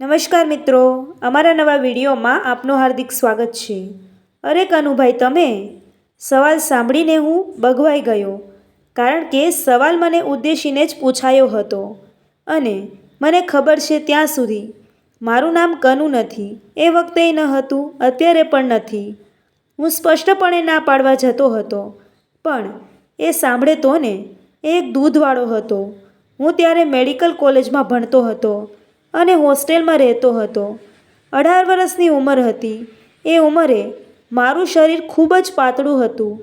નમસ્કાર મિત્રો, અમારા નવા વિડીયોમાં આપનું હાર્દિક સ્વાગત છે. અરે કનુભાઈ તમે સવાલ સાંભળીને હું બગવાઈ ગયો, કારણ કે સવાલ મને ઉદ્દેશીને જ પૂછાયો હતો. અને મને ખબર છે ત્યાં સુધી. મારું નામ કનુ નથી, એ વખતે ન હતું, અત્યારે પણ નથી. હું સ્પષ્ટપણે ના પાડવા જતો હતો, પણ એ સાંભળે તો ને એ એક દૂધવાળો હતો. હું ત્યારે મેડિકલ કોલેજમાં ભણતો હતો. અને હોસ્ટેલમાં રહેતો હતો. અઢાર વર્ષની ઉંમર હતી. એ ઉંમરે મારું શરીર ખૂબ જ પાતળું હતું.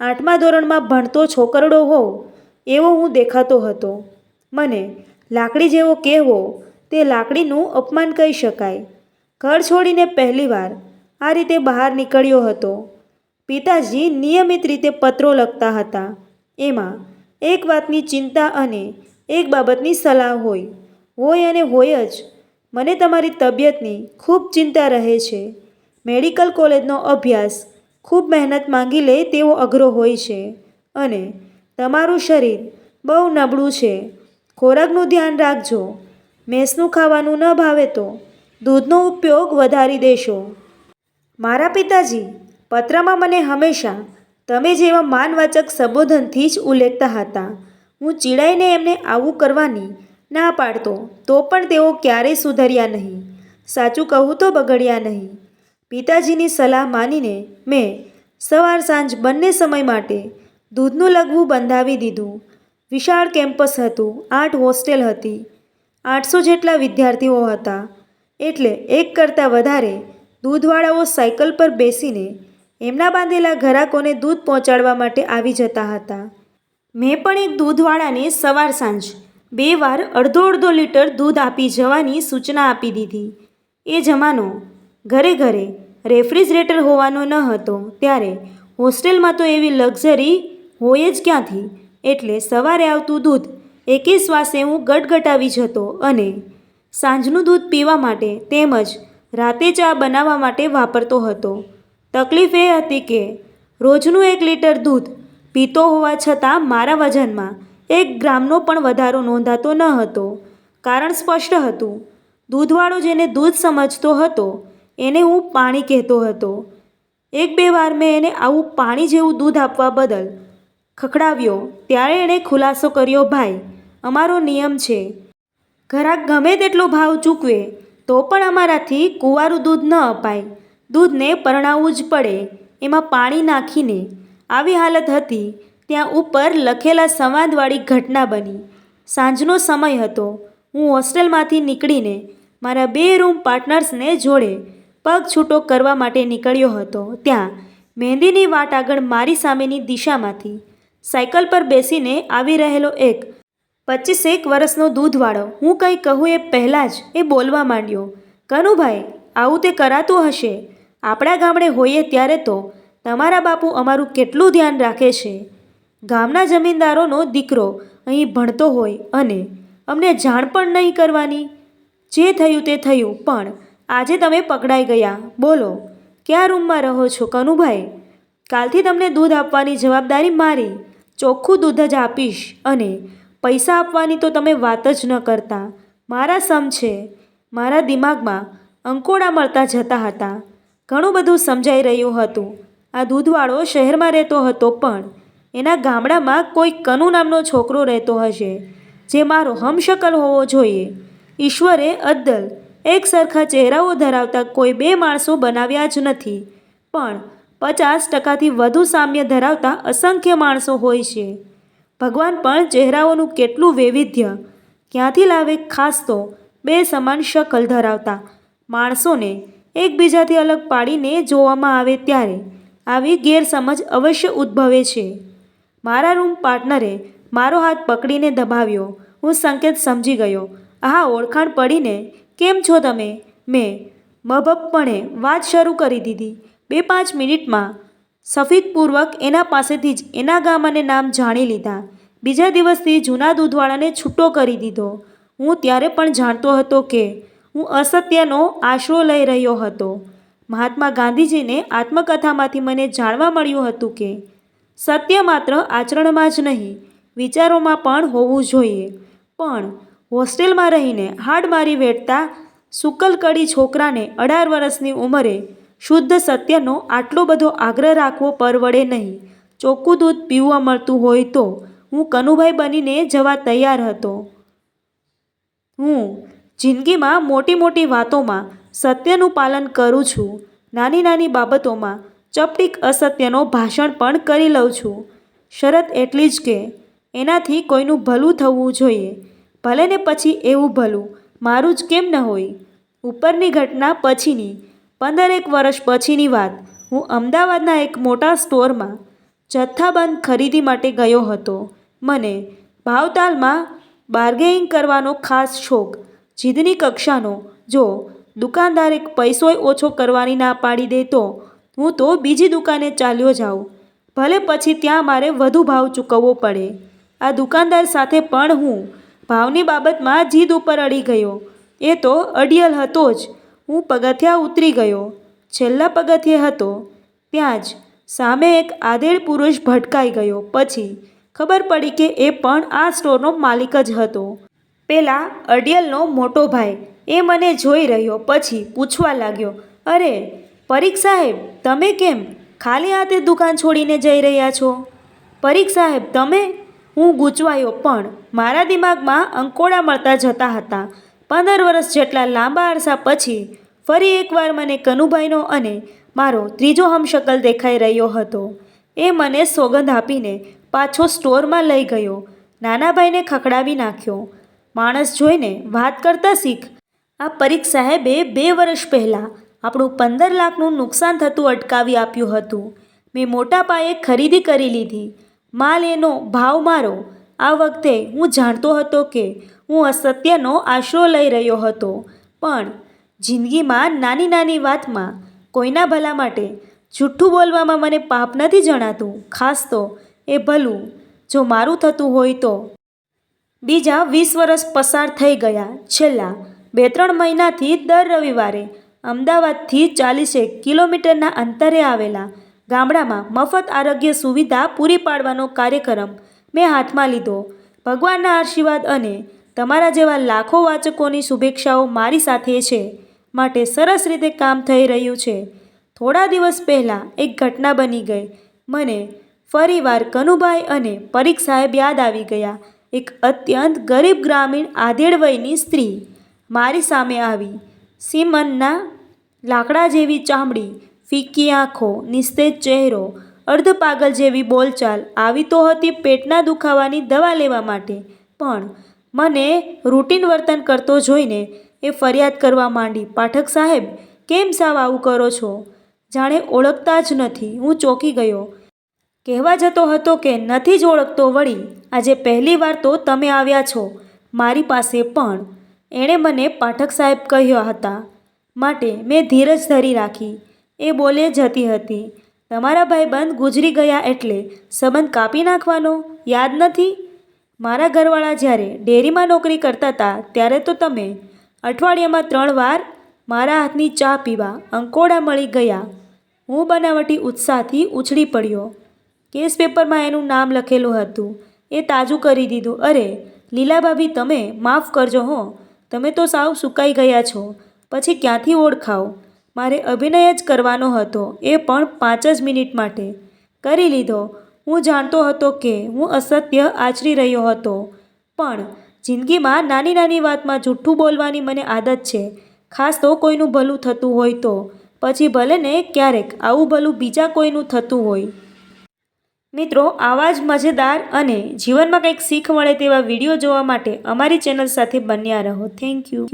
આઠમા ધોરણમાં ભણતો છોકરડો હોવ એવો હું દેખાતો હતો. મને લાકડી જેવો કહેવો તે લાકડીનું અપમાન કહી શકાય. ઘર છોડીને પહેલીવાર આ રીતે બહાર નીકળ્યો હતો. પિતાજી નિયમિત રીતે પત્રો લખતા હતા. એમાં એક વાતની ચિંતા અને એક બાબતની સલાહ હોય. હોય અને હોય જ. મને તમારી તબિયતની ખૂબ ચિંતા રહે છે. મેડિકલ કોલેજનો અભ્યાસ ખૂબ મહેનત માંગી લે તેવો અઘરો હોય છે. અને તમારું શરીર બહુ નબળું છે. ખોરાકનું ધ્યાન રાખજો. મેસનું ખાવાનું ન ભાવે તો દૂધનો ઉપયોગ વધારી દેશો. મારા પિતાજી, પત્રમાં મને હંમેશા તમે જેવા માનવાચક સંબોધનથી જ ઉલ્લેખતા હતા. હું ચીડાઈને એમને આવું કરવાની ના પાડતો, તો પણ તેઓ ક્યારેય સુધર્યા નહીં. સાચું કહું તો બગડ્યા નહીં. પિતાજીની સલાહ માનીને મેં સવાર સાંજ બંને સમય માટે દૂધનું લગવું બંધાવી દીધું. વિશાળ કેમ્પસ હતું, આઠ હોસ્ટેલ હતી. આઠસો જેટલા વિદ્યાર્થીઓ હતા. એટલે એક કરતાં વધારે દૂધવાળાઓ સાયકલ પર બેસીને એમના બાંધેલા ઘરાકોને દૂધ પહોંચાડવા માટે આવી જતા હતા. મેં પણ એક દૂધવાળાને સવાર સાંજ બે વાર અડધો અડધો લીટર દૂધ આપી જવાની સૂચના આપી દીધી. એ જમાનો ઘરે ઘરે રેફ્રિજરેટર હોવાનો ન હતો, ત્યારે હોસ્ટેલમાં તો એવી લક્ઝરી હોય જ ક્યાંથી? એટલે સવારે આવતું દૂધ એકે શ્વાસે હું ગટગટાવી જતો અને સાંજનું દૂધ પીવા માટે તેમજ રાતે ચા બનાવવા માટે વાપરતો હતો. તકલીફ એ હતી કે રોજનું એક લીટર દૂધ પીતો હોવા છતાં મારા વજનમાં એક ગ્રામનો પણ વધારો નોંધાતો ન હતો. કારણ સ્પષ્ટ હતું, દૂધવાળો જેને દૂધ સમજતો હતો, એને હું પાણી કહેતો હતો. એક બે વાર મેં એને આવું પાણી જેવું દૂધ આપવા બદલ ખખડાવ્યો, ત્યારે એણે ખુલાસો કર્યો, ભાઈ, અમારો નિયમ છે. ઘરાક ગમે તેટલો ભાવ ચૂકવે, તો પણ અમારાથી કુંવારું દૂધ ન અપાય. દૂધને પરણાવવું જ પડે, એમાં પાણી નાખીને. આવી હાલત હતી. ત્યાં ઉપર લખેલા સંવાદવાળી ઘટના બની. સાંજનો સમય હતો. હું હોસ્ટેલમાંથી નીકળીને મારા બે રૂમ પાર્ટનર્સને જોડે પગ છૂટો કરવા માટે નીકળ્યો હતો. ત્યાં મહેંદીની વાટ આગળ મારી સામેની દિશામાંથી સાયકલ પર બેસીને આવી રહેલો એક પચીસેક વર્ષનો દૂધવાળો. હું કંઈ કહું એ પહેલાં જ એ બોલવા માંડ્યો, કનુભાઈ, આવું તે કરાતું હશે? આપણા ગામડે હોઈએ ત્યારે તો તમારા બાપુ અમારું કેટલું ધ્યાન રાખે છે? ગામના જમીનદારોનો દીકરો અહીં ભણતો હોય અને અમને જાણ પણ નહીં કરવાની. જે થયું તે થયું, પણ આજે તમે પકડાઈ ગયા. બોલો, કયા રૂમમાં રહો છો કનુભાઈ? કાલથી તમને દૂધ આપવાની જવાબદારી મારી. ચોખ્ખું દૂધ જ આપીશ અને પૈસા આપવાની તો તમે વાત જ ન કરતા. મારા સમ છે. મારા દિમાગમાં અંકોડા મળતા જતા હતા. ઘણું બધું સમજાઈ રહ્યું હતું. આ દૂધવાળો શહેરમાં રહેતો હતો પણ એના ગામડામાં કોઈ કનુ નામનો છોકરો રહેતો હશે, જે મારો હમશકલ હોવો જોઈએ. ઈશ્વરે અદ્દલ એક સરખા ચહેરાઓ ધરાવતા કોઈ બે માણસો બનાવ્યા જ નથી, પણ પચાસ ટકાથી વધુ સામ્ય ધરાવતા અસંખ્ય માણસો હોય છે. ભગવાન પણ ચહેરાઓનું કેટલું વૈવિધ્ય, ક્યાંથી લાવે ખાસ તો બે સમાન શકલ ધરાવતા માણસોને એકબીજાથી અલગ પાડીને જોવામાં આવે ત્યારે, આવી ગેરસમજ અવશ્ય ઉદ્ભવે છે. મારા રૂમ પાર્ટનરે મારો હાથ પકડીને દબાવ્યો. હું સંકેત સમજી ગયો. હા ઓળખાણ પડીને? કેમ છો તમે? મેં મભપણે વાત શરૂ કરી દીધી. બે પાંચ મિનિટમાં સફીકપૂર્વક એના પાસેથી જ એના ગામ અને નામ જાણી લીધા. બીજા દિવસથી જૂના દૂધવાળાને છૂટો કરી દીધો. હું ત્યારે પણ જાણતો હતો કે હું અસત્યનો આશરો લઈ રહ્યો હતો. મહાત્મા ગાંધીજીને આત્મકથામાંથી મને જાણવા મળ્યું હતું કે સત્ય માત્ર આચરણમાં જ નહીં, વિચારોમાં પણ હોવું જોઈએ. પણ હોસ્ટેલમાં રહીને હાડ મારી વેઠતા સુકલકડી છોકરાને અઢાર વર્ષની ઉંમરે શુદ્ધ સત્યનો આટલો બધો આગ્રહ રાખવો પરવડે નહીં. ચોખ્ખું દૂધ પીવા મળતું હોય તો હું કનુભાઈ બનીને જવા તૈયાર હતો. હું જિંદગીમાં મોટી મોટી વાતોમાં સત્યનું પાલન કરું છું. નાની નાની બાબતોમાં ચપટીક અસત્યનો ભાષણ પણ કરી લઉં છું. શરત એટલી જ કે, એનાથી કોઈનું ભલું થવું જોઈએ. ભલે ને પછી એવું ભલું, મારું જ કેમ ન હોય? ઉપરની ઘટના પછીની, પંદરેક વર્ષ પછીની વાત. હું અમદાવાદના એક મોટા સ્ટોરમાં જથ્થાબંધ ખરીદી માટે ગયો હતો. મને ભાવતાલમાં બાર્ગેનિંગ કરવાનો ખાસ શોખ. જીદની કક્ષાનો, જો દુકાનદાર એક પૈસોય ઓછો કરવાની ના પાડી દે તો હું તો બીજી દુકાને ચાલ્યો જાઉં. ભલે પછી ત્યાં મારે વધુ ભાવ ચૂકવવો પડે. આ દુકાનદાર સાથે પણ હું. ભાવની બાબતમાં જીદ ઉપર અડી ગયો. એ તો અડિયલ હતો જ. હું પગથિયા ઉતરી ગયો. છેલ્લા પગથિયે હતો. ત્યાં જ સામે એક આદેડ પુરુષ ભટકાઈ ગયો. પછી ખબર પડી કે એ પણ આ સ્ટોરનો માલિક જ હતો. પેલા અડિયલનો મોટો ભાઈ એ મને જોઈ રહ્યો. પછી પૂછવા લાગ્યો, અરે પરીખ સાહેબ, તમે કેમ ખાલી હાથે દુકાન છોડીને જઈ રહ્યા છો? પરીખ સાહેબ, તમે? હું ગૂંચવાયો, પણ મારા દિમાગમાં અંકોડા મળતા જતા હતા. પંદર વર્ષ જેટલા લાંબા અરસા પછી ફરી એકવાર મને કનુભાઈનો અને મારો ત્રીજો હમશકલ દેખાઈ રહ્યો હતો. એ મને સોગંદ આપીને પાછો સ્ટોરમાં લઈ ગયો. નાના ભાઈને ખખડાવી નાખ્યો. માણસ જોઈને વાત કરતા શીખ. આ પરીખ સાહેબે બે વર્ષ પહેલાં આપણું પંદર લાખનું નુકસાન થતું અટકાવી આપ્યું હતું. મેં મોટા પાયે ખરીદી કરી લીધી. માલ એનો ભાવ મારો. આ વખતે હું જાણતો હતો કે હું અસત્યનો આશરો લઈ રહ્યો હતો. પણ જિંદગીમાં નાની નાની વાતમાં કોઈના ભલા માટે જૂઠ્ઠું બોલવામાં મને પાપ નથી જણાતું. ખાસ તો એ ભલું જો મારું થતું હોય તો. બીજા વીસ વર્ષ પસાર થઈ ગયા. છેલ્લા બે ત્રણ મહિનાથી દર રવિવારે અમદાવાદથી ચાલીસેક કિલોમીટરના અંતરે આવેલા ગામડામાં મફત આરોગ્ય સુવિધા પૂરી પાડવાનો કાર્યક્રમ મેં હાથમાં લીધો. ભગવાનના આશીર્વાદ અને તમારા જેવા લાખો વાચકોની શુભેચ્છાઓ મારી સાથે છે. માટે સરસ રીતે કામ થઈ રહ્યું છે. થોડા દિવસ પહેલાં એક ઘટના બની ગઈ. મને ફરીવાર કનુભાઈ અને પરીખ સાહેબ યાદ આવી ગયા. એક અત્યંત ગરીબ ગ્રામીણ આધેડ વયની સ્ત્રી મારી સામે આવી. સીમનના લાકડા જેવી ચામડી, ફીકી આંખો, નિસ્તેજ ચહેરો, અર્ધ પાગલ જેવી બોલચાલ આવી તો હતી પેટના દુખાવાની દવા લેવા માટે. પણ મને રૂટીન વર્તન કરતો જોઈને એ ફરિયાદ કરવા માંડી, પાઠક સાહેબ, કેમ સાવ આવું કરો છો? જાણે ઓળખતા જ નથી. હું ચોંકી ગયો. કહેવા જતો હતો કે, નથી જ ઓળખતો વળી, આજે પહેલી વાર તો તમે આવ્યા છો. મારી પાસે પણ. એણે મને પાઠક સાહેબ કહ્યા હતા. માટે મેં ધીરજ ધરી રાખી. એ બોલે જતી હતી તમારા ભાઈબંધ ગુજરી ગયા એટલે સંબંધ કાપી નાખવાનો? યાદ નથી? મારા ઘરવાળા જ્યારે ડેરીમાં નોકરી કરતા હતા ત્યારે તો તમે અઠવાડિયામાં ત્રણ વાર મારા હાથની ચા પીવા અંકોડા મળી ગયા. હું બનાવટી ઉત્સાહથી ઉછળી પડ્યો. કેસ પેપરમાં એનું નામ લખેલું હતું. એ તાજું કરી દીધું. અરે લીલા ભાભી તમે માફ કરજો હો. તમે તો સાવ સુકાઈ ગયા છો. પછી ક્યાંથી ઓળખાવ? મારે અભિનય જ કરવાનો હતો, એ પણ પાંચ જ મિનિટ માટે. કરી લીધો. હું જાણતો હતો કે હું અસત્ય આચરી રહ્યો હતો. પણ જિંદગીમાં નાની નાની વાતમાં જૂઠ્ઠું બોલવાની મને આદત છે. ખાસ તો કોઈનું ભલું થતું હોય તો. પછી ભલે ને ક્યારેક આવું ભલું બીજા કોઈનું થતું હોય. મિત્રો, આવા જ મજેદાર અને જીવનમાં કંઈક શીખ મળે તેવા વીડિયો જોવા માટે અમારી ચેનલ સાથે બન્યા રહો. Thank you